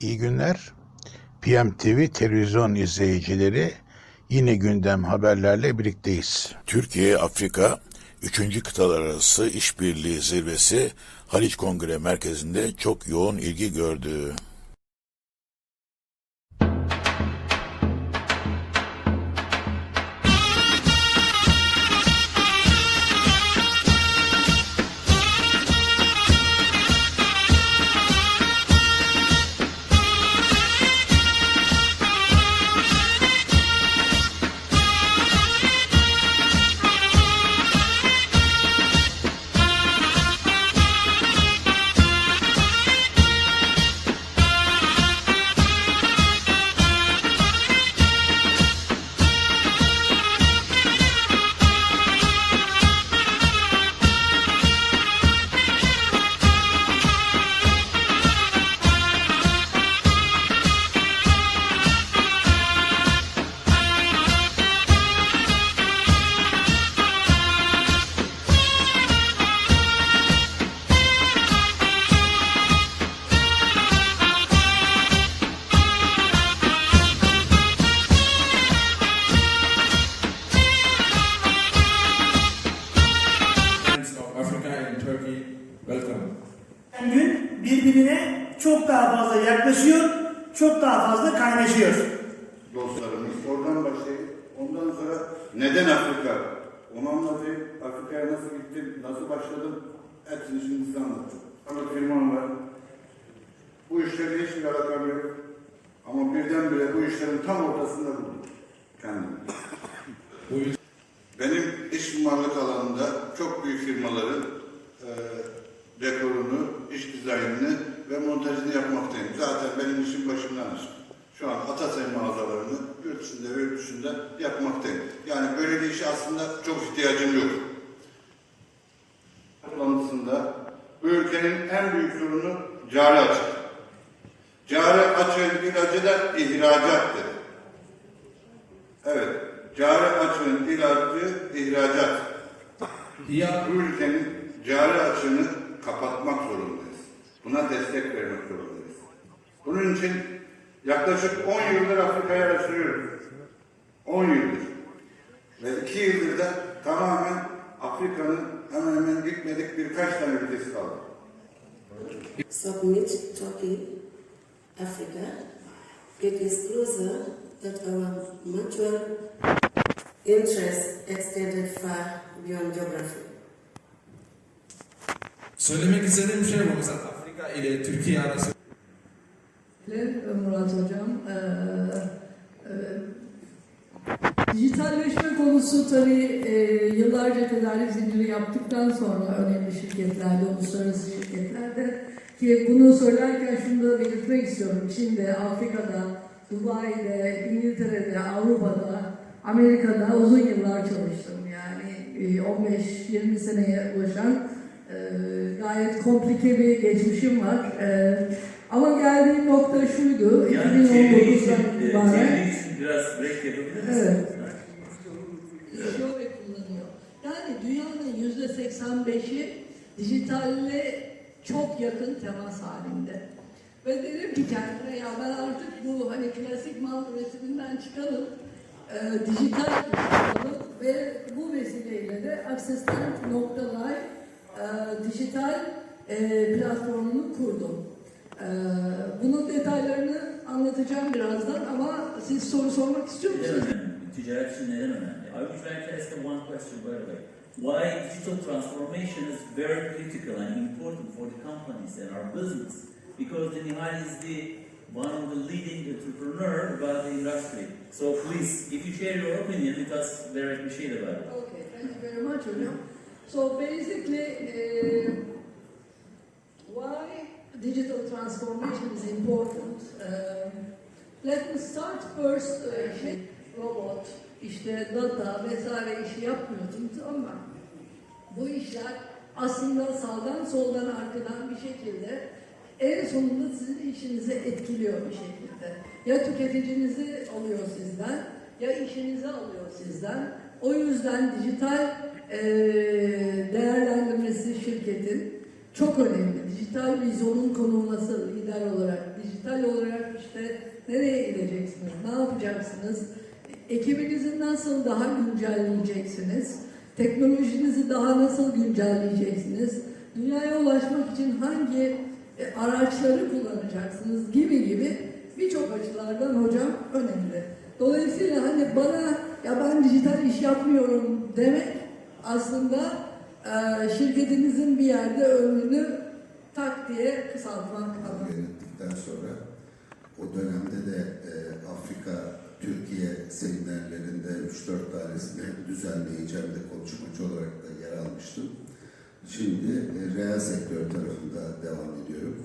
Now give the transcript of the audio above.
İyi günler. PMTV televizyon izleyicileri yine gündem haberlerle birlikteyiz. Türkiye Afrika 3. Kıtalar Arası İşbirliği Zirvesi Haliç Kongre Merkezi'nde çok yoğun ilgi gördü. Birbirine çok daha fazla yaklaşıyor, çok daha fazla kaynaşıyor. dostlarımız. Oradan başlayıp ondan sonra neden Afrika? Onu anlatayım. Afrika'ya nasıl gittim, nasıl başladım? Hepsini şimdi size anlatacağım. Sana firmam var. Bu işlerle hiçbir alakam yok. Ama birdenbire bu işlerin tam ortasında buldum kendimi. Benim iş mimarlık alanında çok büyük firmaların e, dekorunu, iş dizaynını montajını yapmaktayım. Zaten benim işim başımdan aşkın. Şu an Atasay mağazalarını yurt içinde ve yurt dışında yapmaktayım. Yani böyle bir işe aslında çok ihtiyacım yok. Toplantısında bu ülkenin en büyük sorunu cari açık. Cari açığın ilacı da ihracat dedi. Evet, cari açığın ilacı ihracat. hier Bu ülkenin cari açığını kapatmak zorundayız. Buna destek vermek zorundayız. Bunun için yaklaşık 10 yıldır Afrika'ya araştırıyoruz. 10 yıldır. Ve 2 yıldır da tamamen Afrika'nın hemen hemen gitmedik birkaç tane ülkesi kaldı. submit Turkey, Africa, it is closer that our mutual interests extended far beyond geography. söylemek istediğim şey bu. Mesela Afrika ile Türkiye arası Murat Hocam. Ee, e, dijitalleşme konusu tabii e, yıllarca tedarik zinciri yaptıktan sonra önemli şirketlerde, uluslararası şirketlerde ki bunu söylerken şunu da belirtmek istiyorum. Çin'de, Afrika'da, Dubai'de, İngiltere'de, Avrupa'da, Amerika'da uzun yıllar çalıştım. Yani e, 15-20 seneye ulaşan e, gayet komplike bir geçmişim var. E, ama geldiğim nokta şuydu, Yani çeviri için, 2019'dan e, itibaren biraz break yapabilir misiniz? Evet. şöyle kullanıyor. Yani dünyanın yüzde 85'i dijitalle çok yakın temas halinde. Ve dedim ki kendime ya ben artık bu hani klasik mal üretiminden çıkalım, e, dijital yapalım ve bu vesileyle de Accesstent.live e, dijital e, platformunu kurdum. E, bunun detaylarını anlatacağım birazdan ama siz soru sormak istiyor musunuz? Ticaret için neden önemli? I would like to ask one question by the way. Why digital transformation is very critical and important for the companies and our business? Because Nihal is the one of the leading entrepreneur about the industry. So please, if you share your opinion with us, very appreciate about it. Okay, thank you very much, William. So basically, uh, why digital transformation is important? Um, let me start first. Uh, robot, işte data vesaire işi yapmıyorsunuz ama bu işler aslında sağdan soldan arkadan bir şekilde en sonunda sizin işinizi etkiliyor bir şekilde. Ya tüketicinizi alıyor sizden ya işinizi alıyor sizden. O yüzden dijital eee, değerlendirmesi şirketin çok önemli. dijital vizyonun konulması lider olarak, dijital olarak işte nereye gideceksiniz, ne yapacaksınız, ekibinizi nasıl daha güncelleyeceksiniz, teknolojinizi daha nasıl güncelleyeceksiniz, dünyaya ulaşmak için hangi e, araçları kullanacaksınız gibi gibi birçok açılardan hocam önemli. Dolayısıyla hani bana ya ben dijital iş yapmıyorum demek aslında e, şirketinizin bir yerde ömrünü tak diye kısaltmak anlamına. yönettikten sonra o dönemde de e, Afrika Türkiye seminerlerinde 3-4 tanesini düzenleyeceğim de konuşmacı olarak da yer almıştım. Şimdi e, reel sektör tarafında devam ediyorum.